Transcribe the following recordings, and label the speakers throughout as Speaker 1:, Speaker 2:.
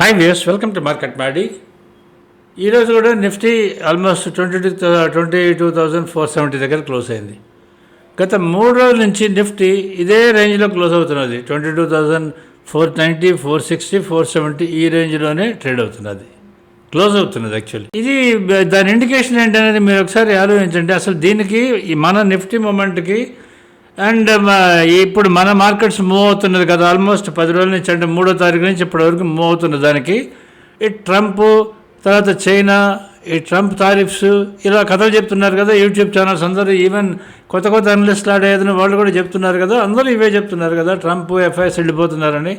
Speaker 1: Hi views welcome to market మాడి. ఈరోజు కూడా Nifty almost twenty two twenty two thousand four seventy దగ్గర close అయింది. గత మూడు రోజుల నుంచి నిఫ్టీ ఇదే రేంజ్లో క్లోజ్ అవుతున్నది. Twenty two thousand four ninety four sixty four seventy ఈ రేంజ్లోనే ట్రేడ్ అవుతున్నది. క్లోజ్ అవుతున్నది యాక్చువల్లీ. ఇది దాని ఇండికేషన్ ఏంటనేది మీరు ఒకసారి ఆలోచించండి. అసలు దీనికి ఈ మన నిఫ్టీ మూమెంట్కి అండ్ um, uh, ఇప్పుడు మన మార్కెట్స్ మూవ్ అవుతున్నది కదా ఆల్మోస్ట్ పది రోజుల నుంచి అంటే మూడో తారీఖు నుంచి ఇప్పటి వరకు మూవ్ అవుతున్న దానికి. ఈ ట్రంప్ తర్వాత చైనా ఈ ట్రంప్ తారీఫ్స్ ఇలా కథలు చెప్తున్నారు కదా యూట్యూబ్ ఛానల్స్ అందరూ ఈవెన్ కొత్త కొత్త అనలిస్ట్లు ఆడేదని వాళ్ళు కూడా చెప్తున్నారు కదా అందరూ ఇవే చెప్తున్నారు కదా ట్రంప్ ఎఫ్ఐఎస్ వెళ్ళిపోతున్నారని.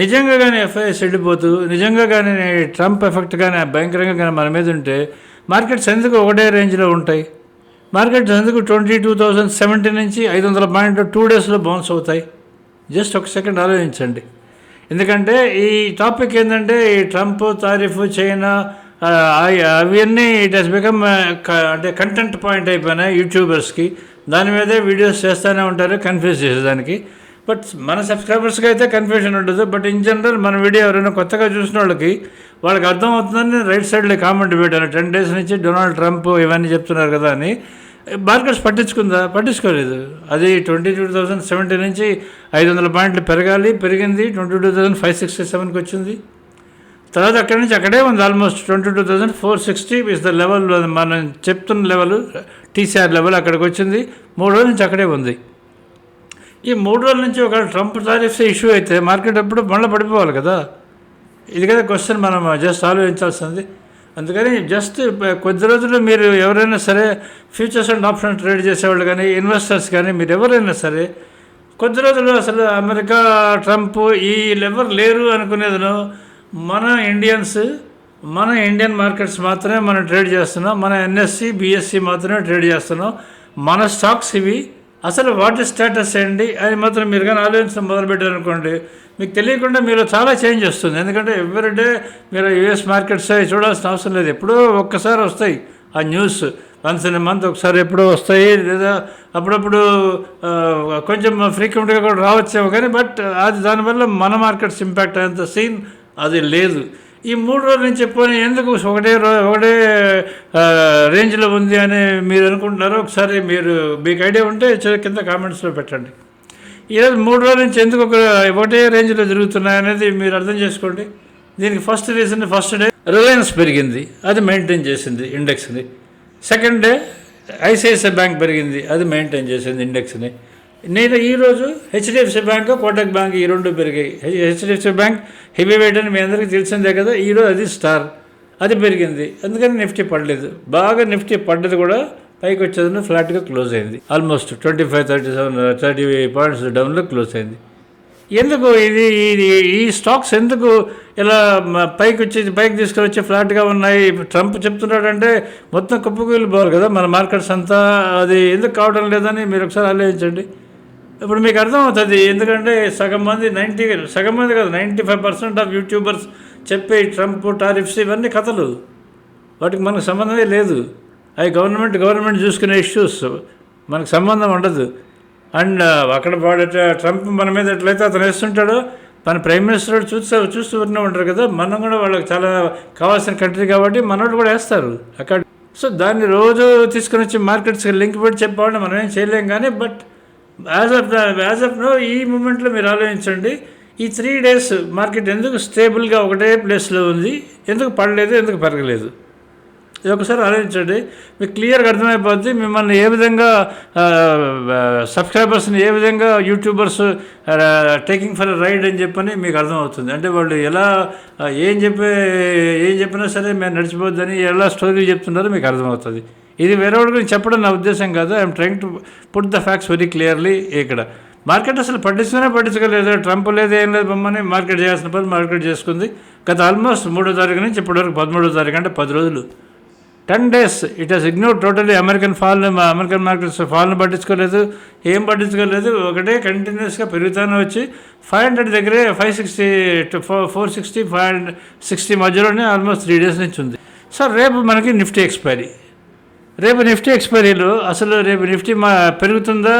Speaker 1: నిజంగా కానీ ఎఫ్ఐఎస్ వెళ్ళిపోతూ నిజంగా కానీ ట్రంప్ ఎఫెక్ట్ కానీ భయంకరంగా కానీ మన మీద ఉంటే మార్కెట్స్ ఎందుకు ఒకటే రేంజ్లో ఉంటాయి? మార్కెట్స్ ఎందుకు ట్వంటీ టూ థౌజండ్ సెవెంటీ నుంచి ఐదు వందల పాయింట్ టూ డేస్లో బౌన్స్ అవుతాయి. జస్ట్ ఒక సెకండ్ ఆలోచించండి. ఎందుకంటే ఈ టాపిక్ ఏంటంటే ఈ ట్రంప్ తారీఫ్ చైనా అవన్నీ ఇట్ హెస్ బికమ్ అంటే కంటెంట్ పాయింట్ అయిపోయినాయి యూట్యూబర్స్కి. దాని మీదే వీడియోస్ చేస్తూనే ఉంటారు కన్ఫ్యూజ్ చేసేదానికి. బట్ మన సబ్స్క్రైబర్స్కి అయితే కన్ఫ్యూజన్ ఉండదు. బట్ ఇన్ జనరల్ మన వీడియో ఎవరైనా కొత్తగా చూసిన వాళ్ళకి వాళ్ళకి అర్థమవుతుందని రైట్ సైడ్లో కామెంట్ పెట్టాను. టెన్ డేస్ నుంచి డొనాల్డ్ ట్రంప్ ఇవన్నీ చెప్తున్నారు కదా అని. మార్కెట్స్ పట్టించుకుందా? పట్టించుకోలేదు. అది ట్వంటీ టూ థౌజండ్ సెవెంటీ నుంచి ఐదు వందల పాయింట్లు పెరగాలి. పెరిగింది twenty two thousand five sixty సెవెన్కి వచ్చింది. తర్వాత అక్కడి నుంచి అక్కడే ఉంది almost twenty two thousand four sixty is the level మనం చెప్తున్న లెవెల్ టీసీఆర్ లెవెల్ అక్కడికి వచ్చింది. మూడు రోజుల నుంచి అక్కడే ఉంది. ఈ మూడు రోజుల నుంచి ఒక ట్రంప్ టారిఫ్స్ ఇష్యూ అయితే మార్కెట్ అప్పుడు మళ్ళీ పడిపోవాలి కదా. ఇది కదా క్వశ్చన్ మనం జస్ట్ ఆలోచించాల్సింది అందుకని జస్ట్ కొద్ది రోజులు మీరు ఎవరైనా సరే ఫ్యూచర్స్ అండ్ ఆప్షన్ ట్రేడ్ చేసేవాళ్ళు కానీ ఇన్వెస్టర్స్ కానీ మీరు ఎవరైనా సరే కొద్ది రోజులు అసలు అమెరికా ట్రంప్ ఈ ఎవరు లేరు అనుకునేదను మన ఇండియన్స్ మన ఇండియన్ మార్కెట్స్ మాత్రమే మనం ట్రేడ్ చేస్తున్నాం. మన ఎన్ఎస్సి బిఎస్సి మాత్రమే ట్రేడ్ చేస్తున్నాం. మన స్టాక్స్ ఇవి అసలు వాటి స్టేటస్ ఏంటి? అని మాత్రం మీరు కానీ ఆలోచించడం మొదలుపెట్టారనుకోండి మీకు తెలియకుండా మీరు చాలా చేంజ్ వస్తుంది. ఎందుకంటే ఎవ్రీడే మీరు యుఎస్ మార్కెట్స్ అవి చూడాల్సిన అవసరం లేదు. ఎప్పుడో ఒక్కసారి వస్తాయి ఆ న్యూస్ వన్స్ ఇన్ మంత్ ఒకసారి ఎప్పుడో వస్తాయి లేదా అప్పుడప్పుడు కొంచెం ఫ్రీక్వెంట్గా కూడా రావచ్చేమో కానీ బట్ అది దానివల్ల మన మార్కెట్స్ ఇంపాక్ట్ అయ్యేంత సీన్ అది లేదు. ఈ మూడు రోజుల నుంచి పోనీ ఎందుకు ఒకటే రో ఒకటే రేంజ్లో ఉంది అని మీరు అనుకుంటున్నారో ఒకసారి మీరు మీకు ఐడియా ఉంటే కింద కామెంట్స్లో పెట్టండి. ఈరోజు మూడు రోజుల నుంచి ఎందుకు ఒక ఒకటే రేంజ్లో జరుగుతున్నాయి అనేది మీరు అర్థం చేసుకోండి. దీనికి first reason first day Reliance పెరిగింది అది మెయింటైన్ చేసింది ఇండెక్స్ని. సెకండ్ డే ఐసిఐసిఐ బ్యాంక్ పెరిగింది అది మెయింటైన్ చేసింది ఇండెక్స్ని. నేను ఈరోజు హెచ్డిఎఫ్సి బ్యాంక్ కోటక్ బ్యాంక్ ఈ రెండు పెరిగాయి. హెచ్డిఎఫ్సి బ్యాంక్ హెవీ వెయిట్ అని మీ అందరికీ తెలిసిందే కదా ఈరోజు అది స్టార్. అది పెరిగింది. అందుకని నిఫ్టీ పడలేదు. బాగా నిఫ్టీ పడ్డది కూడా పైకి వచ్చేదని ఫ్లాట్గా క్లోజ్ అయింది. Almost twenty five thirty seven thirty points డౌన్లో క్లోజ్ అయింది. ఎందుకు ఇది ఇది ఈ స్టాక్స్ ఎందుకు ఇలా పైకి వచ్చి పైకి తీసుకొని ఫ్లాట్గా ఉన్నాయి? ట్రంప్ చెప్తున్నాడంటే మొత్తం కుప్పకూలిపోవాలి కదా. మన మార్కెట్స్ అంతా అది ఎందుకు కావడం లేదని మీరు ఒకసారి ఆలోచించండి. ఇప్పుడు మీకు అర్థమవుతుంది ఎందుకంటే సగం మంది నైంటీ సగం మంది కాదు ninety five percent of YouTubers చెప్పే ట్రంప్ టారిఫ్స్ ఇవన్నీ కథలు. వాటికి మనకు సంబంధమే లేదు. అవి గవర్నమెంట్ గవర్నమెంట్ చూసుకునే ఇష్యూస్ మనకు సంబంధం ఉండదు. అండ్ అక్కడ వాడు ట్రంప్ మన మీద ఎట్లయితే అతను వేస్తుంటాడో మన ప్రైమ్ మినిస్టర్ చూస్తూ చూస్తూ ఉంటూ ఉంటారు కదా మనం కూడా వాళ్ళకి చాలా కావాల్సిన కంట్రీ కాబట్టి మనోళ్ళు కూడా వేస్తారు. అక్కడ సో దాన్ని రోజు తీసుకుని వచ్చి మార్కెట్స్కి లింక్ పెట్టి చెప్పాలంటే మనం ఏం చేయలేం కానీ but as of as of now ఈ మూమెంట్లో మీరు ఆలోచించండి. ఈ త్రీ డేస్ మార్కెట్ ఎందుకు స్టేబుల్గా ఒకటే ప్లేస్లో ఉంది? ఎందుకు పడలేదు? ఎందుకు పెరగలేదు? ఇది ఒకసారి ఆలోచించండి. మీకు క్లియర్గా అర్థమైపోద్ది. మిమ్మల్ని ఏ విధంగా సబ్స్క్రైబర్స్ని ఏ విధంగా యూట్యూబర్స్ టేకింగ్ ఫర్ రైడ్ అని చెప్పని మీకు అర్థమవుతుంది. అంటే వాళ్ళు ఎలా ఏం చెప్పే ఏం చెప్పినా సరే మేము నడిచిపోద్దని ఎలా స్టోరీలు చెప్తున్నారో మీకు అర్థమవుతుంది. ఇది వేరే గురించి చెప్పడం నా ఉద్దేశం కాదు. I'm trying to put the facts very clearly ఇక్కడ. మార్కెట్ అసలు పట్టించుకునే పట్టించుకోలేదు. ట్రంప్ లేదు ఏం లేదు బొమ్మని మార్కెట్ చేయాల్సిన పని మార్కెట్ చేసుకుంది. గత ఆల్మోస్ట్ మూడో తారీఖు నుంచి ఇప్పటివరకు పదమూడో తారీఖు అంటే పది రోజులు. Ten days it has ignore totally American fall American markets ఫాల్ని పట్టించుకోలేదు. ఏం పట్టించుకోలేదు? ఒకటే కంటిన్యూస్గా పెరుగుతూనే వచ్చి ఫైవ్ హండ్రెడ్ దగ్గరే five sixty four four sixty five hundred sixty మధ్యలోనే ఆల్మోస్ట్ త్రీ డేస్ నుంచి ఉంది. సార్ రేపు మనకి నిఫ్టీ ఎక్స్పైరీ రేపు నిఫ్టీ ఎక్స్పైరీలో. అసలు రేపు నిఫ్టీ మా పెరుగుతుందా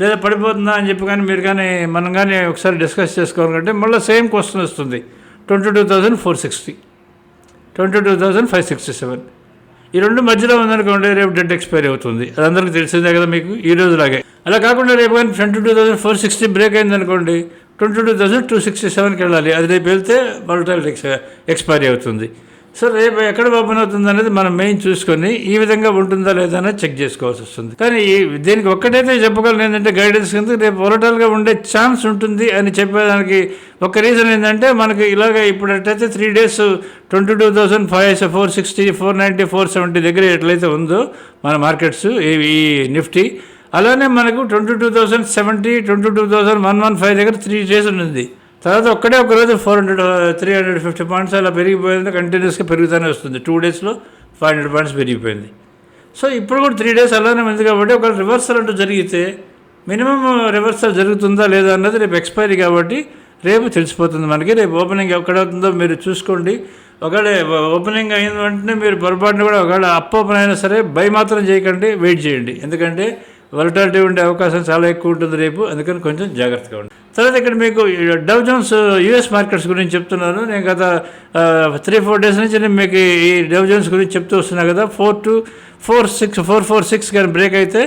Speaker 1: లేదా పడిపోతుందా అని చెప్పి కానీ మీరు కానీ మనం కానీ ఒకసారి డిస్కస్ చేసుకోవాలంటే మళ్ళీ సేమ్ క్వశ్చన్ వస్తుంది. Twenty two thousand four sixty. Twenty two thousand five sixty seven. ఈ రెండు మధ్యలో ఉందనుకోండి రేపు డెట్ ఎక్స్పైరీ అవుతుంది. అది అందరికీ తెలిసిందే కదా మీకు ఈ రోజులాగే. అలా కాకుండా రేపు కానీ twenty two thousand four sixty break అయిందనుకోండి twenty two thousand two sixty సెవెన్కి వెళ్ళాలి. అది రేపు వెళ్తే వాలటైల్ ఎక్స్ ఎక్స్పైరీ అవుతుంది. సో రేపు ఎక్కడ ఓపెన్ అవుతుంది అనేది మనం మెయిన్ చూసుకొని ఈ విధంగా ఉంటుందా లేదా అనేది చెక్ చేసుకోవాల్సి వస్తుంది. కానీ దీనికి ఒక్కటైతే చెప్పగలను ఏంటంటే గైడెన్స్ కింద రేపు వాలటైల్గా ఉండే ఛాన్స్ ఉంటుంది అని చెప్పేదానికి ఒక రీజన్ ఏంటంటే మనకి ఇలాగ ఇప్పుడైతే three days twenty two thousand five four sixty four ninety four seventy దగ్గర ఎట్లయితే ఉందో మన మార్కెట్స్ ఈ నిఫ్టీ అలానే మనకు twenty two thousand seventy twenty two thousand one one five దగ్గర త్రీ డేస్ ఉంది. తర్వాత ఒక్కడే ఒక రోజు four hundred three hundred fifty points అలా పెరిగిపోయింది కంటిన్యూస్గా పెరుగుతూనే వస్తుంది. టూ డేస్లో ఫైవ్ హండ్రెడ్ పాయింట్స్ పెరిగిపోయింది. సో ఇప్పుడు కూడా త్రీ డేస్ అలానే ఉంది కాబట్టి ఒక రివర్సల్ అంటూ జరిగితే మినిమం రివర్సల్ జరుగుతుందా లేదా అన్నది రేపు ఎక్స్పైరీ కాబట్టి రేపు తెలిసిపోతుంది మనకి. రేపు ఓపెనింగ్ ఎక్కడవుతుందో మీరు చూసుకోండి. ఒకవేళ ఓపెనింగ్ అయిన వెంటనే మీరు పొరపాటున కూడా ఒకవేళ అప్ ఓపెన్ అయినా సరే బై మాత్రం చేయకండి వెయిట్ చేయండి. ఎందుకంటే వలటాలిటీ ఉండే అవకాశం చాలా ఎక్కువ ఉంటుంది రేపు. అందుకని కొంచెం జాగ్రత్తగా ఉండండి. తర్వాత ఇక్కడ మీకు Dow Jones uh, US markets గురించి చెప్తున్నాను నేను గత త్రీ ఫోర్ డేస్ నుంచి నేను మీకు ఈ డవ్ జోన్స్ గురించి చెప్తూ వస్తున్నా కదా. Four two four six four four six కానీ బ్రేక్ అయితే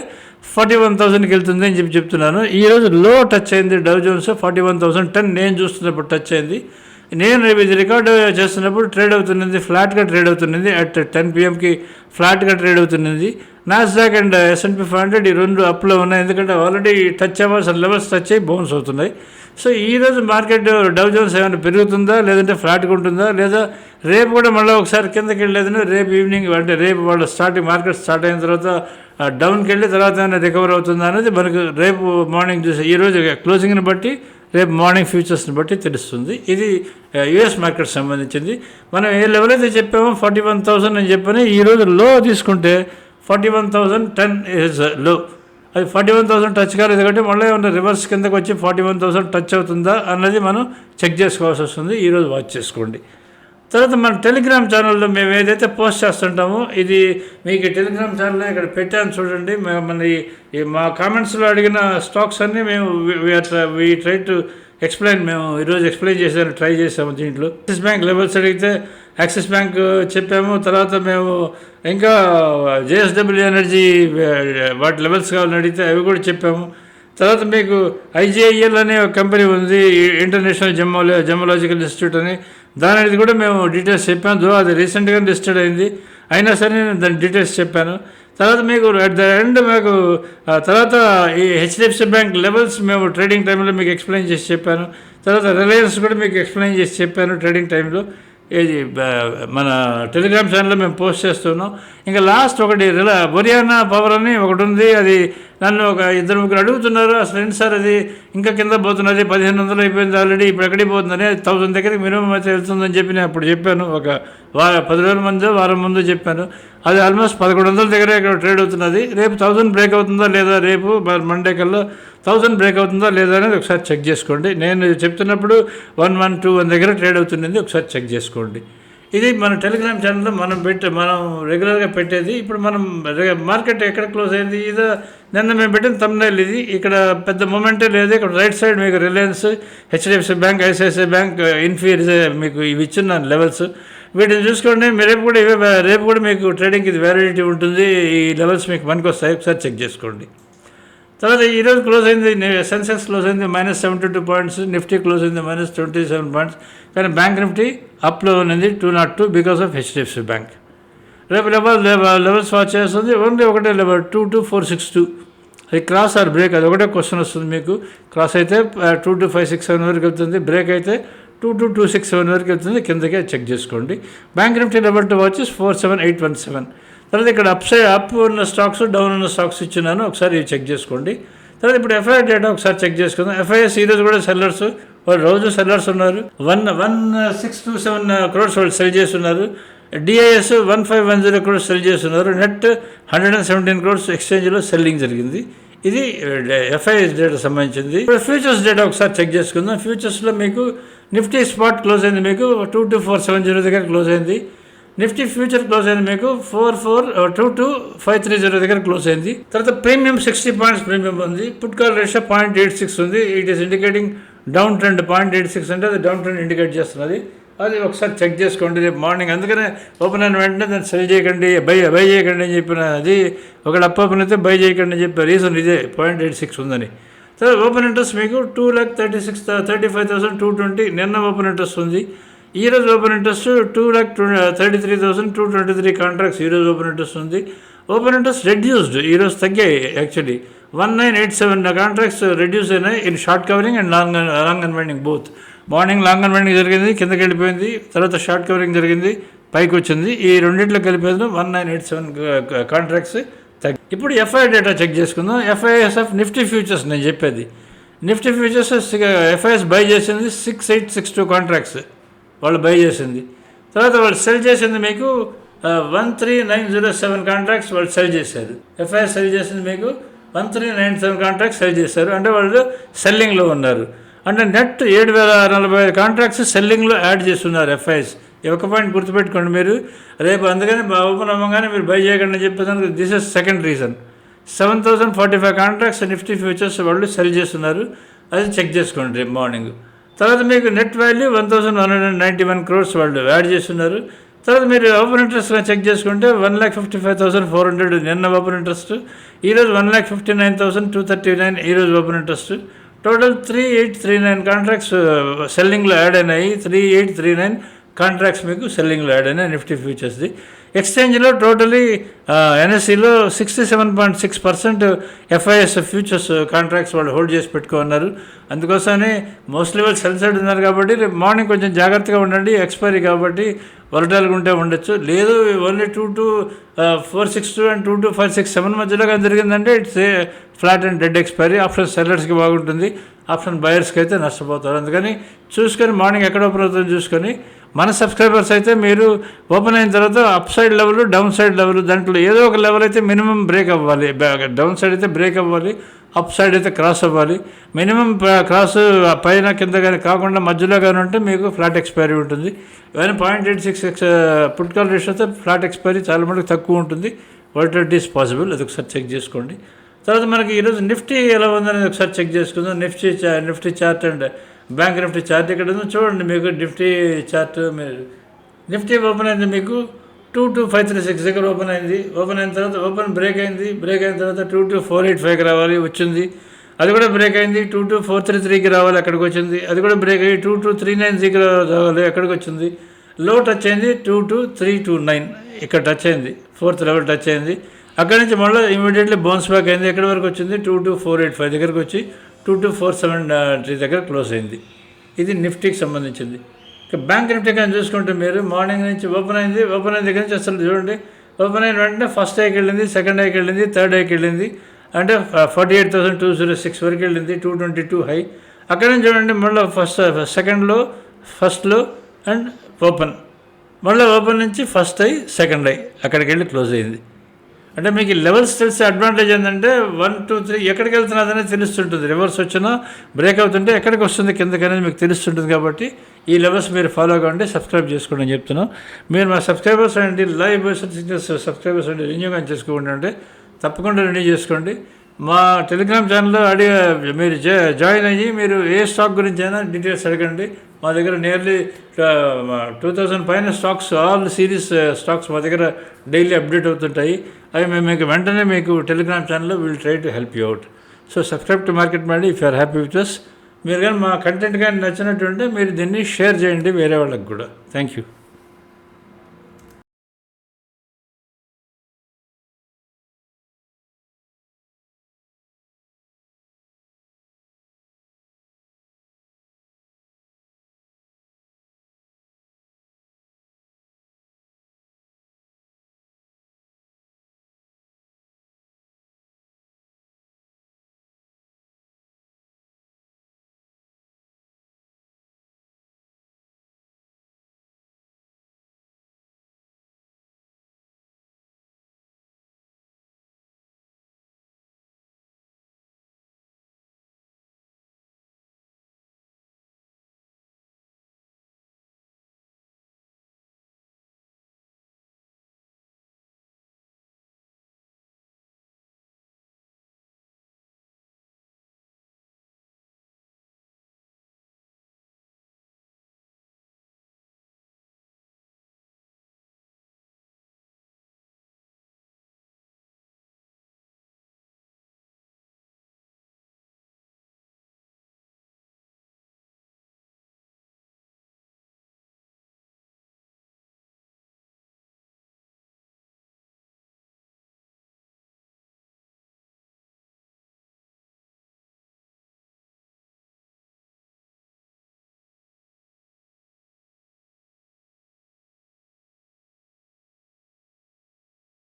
Speaker 1: ఫార్టీ వన్ థౌసండ్కి వెళ్తుంది అని చెప్పి చెప్తున్నాను. ఈరోజు లో టచ్ అయింది Dow Jones forty one thousand ten నేను చూస్తున్నప్పుడు టచ్ అయింది. నేను ఇది రికార్డ్ చేస్తున్నప్పుడు ట్రేడ్ అవుతున్నది ఫ్లాట్గా ట్రేడ్ అవుతున్నది అట్ టెన్ పిఎంకి ఫ్లాట్గా ట్రేడ్ అవుతున్నది. Nasdaq and S and P five hundred ఈ రెండు అప్లో ఉన్నాయి. ఎందుకంటే ఆల్రెడీ టచ్ అవ్వాల్సిన లెవెల్స్ టచ్ అయ్యి బౌన్స్ అవుతున్నాయి. సో ఈరోజు మార్కెట్ డౌ జోన్స్ ఏమైనా పెరుగుతుందా లేదంటే ఫ్లాట్గా ఉంటుందా లేదా రేపు కూడా మళ్ళీ ఒకసారి కిందకి వెళ్ళేదని రేపు ఈవినింగ్ అంటే రేపు వాళ్ళ స్టార్టింగ్ మార్కెట్ స్టార్ట్ అయిన తర్వాత డౌన్కి వెళ్ళి తర్వాత ఏమైనా రికవర్ అవుతుందా అనేది మనకు రేపు మార్నింగ్ చూసి ఈరోజు క్లోజింగ్ని బట్టి రేపు మార్నింగ్ ఫ్యూచర్స్ని బట్టి తెలుస్తుంది. ఇది యుఎస్ మార్కెట్ సంబంధించింది. మనం ఏ లెవెల్ అయితే చెప్పామో ఫార్టీ వన్ థౌసండ్ అని చెప్పని ఈరోజు లో తీసుకుంటే ఫార్టీ వన్ థౌసండ్ టెన్ ఇస్లో అది ఫార్టీ వన్ థౌసండ్ టచ్ కాలేదు కాబట్టి మళ్ళీ ఏమన్నా రివర్స్ కిందకు వచ్చి ఫార్టీ వన్ థౌసండ్ టచ్ అవుతుందా అన్నది మనం చెక్ చేసుకోవాల్సి వస్తుంది. ఈరోజు వాచ్ చేసుకోండి. తర్వాత మన టెలిగ్రామ్ ఛానల్లో మేము ఏదైతే పోస్ట్ చేస్తుంటామో ఇది మీకు టెలిగ్రామ్ ఛానల్ ఇక్కడ పెట్టాను చూడండి. మేము మన ఈ- ఈ మా కామెంట్స్లో అడిగిన స్టాక్స్ అన్నీ మేము వీ ట్రై టు ఎక్స్ప్లెయిన్ మేము ఈరోజు ఎక్స్ప్లెయిన్ చేసాను ట్రై చేసాము దీంట్లో. యాక్సిస్ బ్యాంక్ లెవెల్స్ అడిగితే యాక్సిస్ బ్యాంక్ చెప్పాము. తర్వాత మేము ఇంకా జేఎస్డబ్ల్యూ ఎనర్జీ వాటి లెవెల్స్ కావాలని అడిగితే అవి కూడా చెప్పాము. తర్వాత మీకు ఐజేఐఎల్ అనే ఒక కంపెనీ ఉంది ఇంటర్నేషనల్ జమ్మో జమ్మలాజికల్ ఇన్స్టిట్యూట్ అని. దాని అనేది కూడా మేము డీటెయిల్స్ చెప్పాను దో అది రీసెంట్గా లిస్టెడ్ అయింది. అయినా సరే నేను దాని డీటెయిల్స్ చెప్పాను. తర్వాత మీకు అట్ ద ఎండ్ మాకు తర్వాత ఈ హెచ్డిఎఫ్సి బ్యాంక్ లెవెల్స్ మేము ట్రేడింగ్ టైంలో మీకు ఎక్స్ప్లెయిన్ చేసి చెప్పాను. తర్వాత రిలయన్స్ కూడా మీకు ఎక్స్ప్లెయిన్ చేసి చెప్పాను ట్రేడింగ్ టైంలో ఇది మన టెలిగ్రామ్ ఛానల్లో మేము పోస్ట్ చేస్తున్నాం. ఇంకా లాస్ట్ ఒకటి రిలా బొరియానా పవర్ అని ఒకటి ఉంది. అది నన్ను ఒక ఇద్దరు ముగ్గురు అడుగుతున్నారు అసలు ఏంటి సార్ అది ఇంకా కింద పోతున్నది పదిహేను వందలు అయిపోయింది ఆల్రెడీ ఇప్పుడు ఎక్కడికి పోతుందని థౌసండ్ దగ్గరికి మినిమం అయితే వెళ్తుందని చెప్పి నేను అప్పుడు చెప్పాను ఒక వార పది రోజుల ముందు వారం ముందు చెప్పాను. అది ఆల్మోస్ట్ పదకొండు వందల దగ్గర ఇక్కడ ట్రేడ్ అవుతున్నది రేపు థౌసండ్ బ్రేక్ అవుతుందా లేదా రేపు మండే కల్లా థౌసండ్ బ్రేక్ అవుతుందా లేదా అనేది ఒకసారి చెక్ చేసుకోండి. నేను చెప్తున్నప్పుడు వన్ వన్ టూ వన్ దగ్గర ట్రేడ్ అవుతున్నది ఒకసారి చెక్ చేసుకోండి. ఇది మన టెలిగ్రామ్ ఛానల్లో మనం పెట్టే మనం రెగ్యులర్గా పెట్టేది. ఇప్పుడు మనం మార్కెట్ ఎక్కడ క్లోజ్ అయింది? ఇది నిన్న మేము పెట్టిన తమ్నైల్ ఇది. ఇక్కడ పెద్ద మూమెంటే లేదు. ఇక్కడ రైట్ సైడ్ మీకు Reliance HDFC bank ICICI bank ఇన్ఫీర్ మీకు ఇవి ఇచ్చిన లెవెల్స్ వీటిని చూసుకోండి. రేపు కూడా ఇవే రేపు కూడా మీకు ట్రేడింగ్కి ఇది వ్యాలిడిటీ ఉంటుంది. ఈ లెవెల్స్ మీకు పనికి వస్తాయి ఒకసారి చెక్ చేసుకోండి. తర్వాత ఈరోజు క్లోజ్ అయింది సెన్సెక్స్ క్లోజ్ అయింది minus seventy two points Nifty close అయింది మైనస్ ట్వంటీ సెవెన్ పాయింట్స్ కానీ బ్యాంక్ నిఫ్టీ అప్లో ఉన్నది two not two because of HDFC bank రేపు లెవెల్ లెవెల్స్ వాచ్ చేస్తుంది ఓన్లీ ఒకటే level two two four six two అది cross or break అది ఒకటే క్వశ్చన్ వస్తుంది మీకు. క్రాస్ అయితే two two five six seven వరకు వెళ్తుంది బ్రేక్ అయితే two two two six seven వరకు వెళ్తుంది కిందకే చెక్ చేసుకోండి. బ్యాంక్ నిఫ్టీ లెవెల్ టూ వచ్చి four seven eight one seven తర్వాత ఇక్కడ అప్ సైడ్ అప్ ఉన్న స్టాక్స్ డౌన్ ఉన్న స్టాక్స్ ఇచ్చినాను ఒకసారి చెక్ చేసుకోండి. తర్వాత ఇప్పుడు ఎఫ్ఐఆర్ డేటా ఒకసారి చెక్ చేసుకుందాం. ఎఫ్ఐఎస్ ఈరోజు కూడా సెల్లర్స్ వాళ్ళు రోజు సెల్లర్స్ ఉన్నారు. One one six two seven crores వాళ్ళు సెల్ చేస్తున్నారు. DIIs one five one zero crores sell చేస్తున్నారు. Net hundred and seventeen crores ఎక్స్చేంజ్లో selling జరిగింది. ఇది ఎఫ్ఐఎస్ డేటా సంబంధించింది. ఇప్పుడు ఫ్యూచర్స్ డేటా ఒకసారి చెక్ చేసుకుందాం. ఫ్యూచర్స్లో మీకు నిఫ్టీ స్పాట్ క్లోజ్ అయింది. మీకు two two four seven zero దగ్గర క్లోజ్ అయింది. నిఫ్టీ ఫ్యూచర్ క్లోజ్ అయింది మీకు. Four four two two five three zero దగ్గర క్లోజ్ అయింది. తర్వాత ప్రీమియం సిక్స్టీ పాయింట్స్ ప్రీమియం ఉంది. Put call ratio point eight six ఉంది. It is indicating down trend point eight six అంటే అది డౌన్ ట్రెండ్ ఇండికేట్ చేస్తున్నది. అది ఒకసారి చెక్ చేసుకోండి. రేపు మార్నింగ్ అందుకనే ఓపెన్ అయిన వెంటనే దాన్ని సెల్ చేయకండి బై బై చేయకండి అని చెప్పిన అది. ఒకటి అప్ ఓపెన్ అయితే బై చేయకండి అని చెప్పే రీజన్ ఇదే. పాయింట్ ఎయిట్ సిక్స్ ఉందని. తర్వాత ఓపెన్ ఇంట్రెస్ట్ మీకు two lakh thirty six thirty five thousand two twenty నిన్న ఓపెన్ ఇంట్రెస్ట్ ఉంది. ఈ రోజు open interest two lakh thirty three thousand two twenty three contracts ఈరోజు ఓపెన్ ఇంట్రెస్ట్ ఉంది. ఓపెన్ ఇంట్రెస్ట్ రెడ్యూస్డ్ ఈరోజు తగ్గాయి actually one nine eight seven contracts reduce అయినాయి in short covering and long long unwinding both morning long unwinding జరిగింది కిందకి వెళ్ళిపోయింది తర్వాత short covering జరిగింది పైకి వచ్చింది. ఈ రెండింటిలో కలిపేది one nine eight seven contracts తగ్గి ఇప్పుడు ఎఫ్ఐ డేటా చెక్ చేసుకుందాం. ఎఫ్ఐఎస్ ఆఫ్ నిఫ్టీ ఫ్యూచర్స్ నేను చెప్పేది. నిఫ్టీ ఫ్యూచర్స్ ఎఫ్ఐఎస్ బై చేసింది six eight six two contracts వాళ్ళు బై చేసింది. తర్వాత వాళ్ళు సెల్ చేసింది మీకు one three nine zero seven contracts వాళ్ళు సెల్ చేశారు. ఎఫ్ఐఎస్ సెల్ చేసింది మీకు one three nine seven contracts sell చేశారు. అంటే వాళ్ళు సెల్లింగ్లో ఉన్నారు. అంటే నెట్ ఏడు వేల నలభై ఐదు కాంట్రాక్ట్స్ సెల్లింగ్లో యాడ్ చేస్తున్నారు ఎఫ్ఐఎస్ ఒక పాయింట్ గుర్తుపెట్టుకోండి మీరు. రేపు అందుకని ఓపెన్ అవ్వగానే మీరు బై చేయకండి అని చెప్పేదానికి this is second reason seven thousand forty five contracts Nifty futures వాళ్ళు సెల్ చేస్తున్నారు. అది చెక్ చేసుకోండి రేపు మార్నింగ్ తర్వాత మీకు net value one thousand one hundred ninety one crores వాళ్ళు యాడ్ చేస్తున్నారు. తర్వాత మీరు ఓపెన్ ఇంట్రెస్ట్ చెక్ చేసుకుంటే one lakh fifty five thousand four hundred నిన్న ఓపెన్ ఇంట్రెస్ట్. ఈరోజు one lakh fifty nine thousand two thirty nine ఈరోజు open interest. Total three eight three nine contracts సెల్లింగ్లో add అయినాయి. Three eight three nine contracts మీకు సెల్లింగ్లో add అయినాయి. Nifty ఫ్యూచర్స్ది. ఎక్స్చేంజ్లో totally ఎన్ఎస్సిలో sixty seven point six percent FIIs futures contracts వాళ్ళు hold చేసి పెట్టుకున్నారు అందుకోసమే మోస్ట్లీ వాళ్ళు సెల్ సైడ్ ఉన్నారు కాబట్టి రేపు మార్నింగ్ కొంచెం జాగ్రత్తగా ఉండండి. ఎక్స్పైరీ కాబట్టి వరటాలుగా ఉంటే ఉండొచ్చు. లేదు only two two four six two and two two five six seven మధ్యలో కానీ జరిగిందంటే it's a flat and dead expiry. Option సెల్లర్స్కి బాగుంటుంది. ఆప్షన్ బయర్స్కి అయితే నష్టపోతారు. అందుకని చూసుకొని మార్నింగ్ ఎక్కడ ఓపెన్ అవుతుందో చూసుకొని మన సబ్స్క్రైబర్స్ అయితే మీరు ఓపెన్ అయిన తర్వాత up side level down side level దాంట్లో ఏదో ఒక లెవెల్ అయితే మినిమం బ్రేక్ అవ్వాలి. డౌన్ సైడ్ అయితే బ్రేక్ అవ్వాలి అప్ సైడ్ అయితే క్రాస్ అవ్వాలి. మినిమం క్రాస్ పైన కింద కానీ కాకుండా మధ్యలో కానీ ఉంటే మీకు ఫ్లాట్ ఎక్స్పైరీ ఉంటుంది. కానీ point eight six X put call అయితే ఫ్లాట్ ఎక్స్పైరీ చాలా మటుకు తక్కువ ఉంటుంది. వాటర్ ఈస్ పాసిబుల్ అది ఒకసారి చెక్ చేసుకోండి. తర్వాత మనకి ఈరోజు నిఫ్టీ ఎలా ఉందనేది ఒకసారి చెక్ చేసుకుందాం. నిఫ్టీ చా- Nifty chart and bank Nifty chart ఇక్కడ ఉందో చూడండి. మీకు నిఫ్టీ చార్ట్ మీరు నిఫ్టీ ఓపెన్ అయింది మీకు two two five three six దగ్గర ఓపెన్ అయింది. ఓపెన్ అయిన తర్వాత ఓపెన్ బ్రేక్ అయింది. బ్రేక్ అయిన తర్వాత టూ టూ ఫోర్ ఎయిట్ ఫైవ్కి రావాలి వచ్చింది. అది కూడా బ్రేక్ అయింది. టూ టూ ఫోర్ త్రీ త్రీకి రావాలి అక్కడికి వచ్చింది. అది కూడా బ్రేక్ అయ్యి టూ టూ త్రీ నైన్ జీకి రావాలి ఎక్కడికి వచ్చింది. లో టచ్ అయింది two two three two nine. ఇక్కడ టచ్ అయింది. ఫోర్త్ లెవెల్ టచ్ అయింది. అక్కడి నుంచి మళ్ళీ ఇమీడియట్లీ బౌన్స్ బ్యాక్ అయింది. ఎక్కడి వరకు వచ్చింది? Two two four eight five దగ్గరకు వచ్చి two two four seven three దగ్గర క్లోజ్ అయింది. ఇది నిఫ్టీకి సంబంధించింది. ఇక బ్యాంక్ నిఫ్టీ కానీ చూసుకుంటే మీరు మార్నింగ్ నుంచి ఓపెన్ అయింది ఓపెన్ అయిన దగ్గర నుంచి అసలు చూడండి. ఓపెన్ అయిన వెంటనే ఫస్ట్ ఐకి వెళ్ళింది సెకండ్ ఐకి వెళ్ళింది థర్డ్ ఐకి వెళ్ళింది. అంటే forty eight thousand two zero six వరకు వెళ్ళింది టూ ట్వంటీ టూ హై. అక్కడ నుంచి చూడండి మళ్ళీ ఫస్ట్ సెకండ్లో ఫస్ట్లో అండ్ ఓపెన్. మళ్ళీ ఓపెన్ నుంచి ఫస్ట్ అయ్యి సెకండ్ ఐ అక్కడికి వెళ్ళి క్లోజ్ అయింది. అంటే మీకు లెవెల్స్ తెలిసే అడ్వాంటేజ్ ఏంటంటే వన్ టూ త్రీ ఎక్కడికి వెళ్తున్నదనే తెలుస్తుంటుంది. రివర్స్ వచ్చినా బ్రేక్ అవుతుంటే ఎక్కడికి వస్తుంది కిందకి అనేది మీకు తెలుస్తుంటుంది కాబట్టి ఈ లెవెల్స్ మీరు ఫాలో కావండి సబ్స్క్రైబ్ చేసుకోండి అని చెప్తున్నాం. మీరు మా సబ్స్క్రైబర్స్ అండి లైవ్ సబ్స్క్రైబర్స్ అండి రెన్యూ కానీ చేసుకోండి అంటే తప్పకుండా రెన్యూ చేసుకోండి. మా టెలిగ్రామ్ ఛానల్లో అడిగే మీరు జా- జాయిన్ అయ్యి మీరు ఏ స్టాక్ గురించి అయినా డీటెయిల్స్ అడగండి. మా దగ్గర నియర్లీ టూ థౌజండ్ పైన స్టాక్స్ ఆల్ సిరీస్ స్టాక్స్ మా దగ్గర డైలీ అప్డేట్ అవుతుంటాయి. అవి మేము మీకు వెంటనే మీకు టెలిగ్రామ్ ఛానల్లో will try to help you out so subscribe to market Maddy if you're happy with us మీరు కానీ మా కంటెంట్ కానీ నచ్చినట్టుంటే మీరు దీన్ని షేర్ చేయండి వేరే వాళ్ళకి కూడా. Thank you